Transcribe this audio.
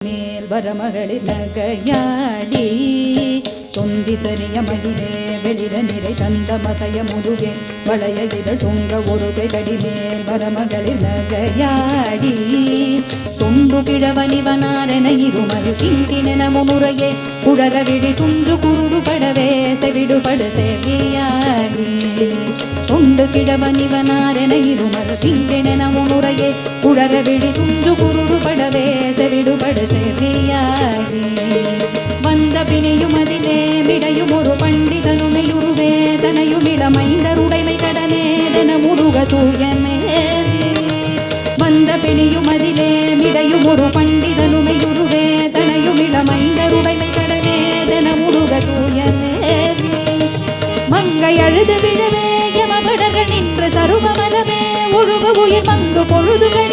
மேல் வரமகளிர் நகையாடி தொந்தி சரிய மகிழே வெளிர நிறை தந்த மசைய முதுகே வளைய இதழ் தொங்க ஒரு தடி மேல் வரமகளிர் நகையாடி. தொண்டு கிழவனிவனாரென இருமறு கிங்கிணென முறையே குழற விழி துன்று குருடு படவே செவிடுபடு செவியாகி தொண்டு கிழவனிவனாரென இருமறு கிங்கிணென முறையே குழற விழி துன்று குருடு பிணியும் அதிலே மிடையும் ஒரு பண்டிதனுமையுரு வேதனையும் இளமைந்தருடைமை கடனேதன முருக தூயமே. வந்த பிணியும் அதிலே மிடையும் ஒரு பண்டிதனுமையுரு வேதனையும் இளமைந்தருடைமை கடனேதன முருக தூயமே. மங்கை அழுது விழவே யமபடர்கள் நின்ற சருமமலமே ஒழுக உயிர் மங்கு பொழுதுகள்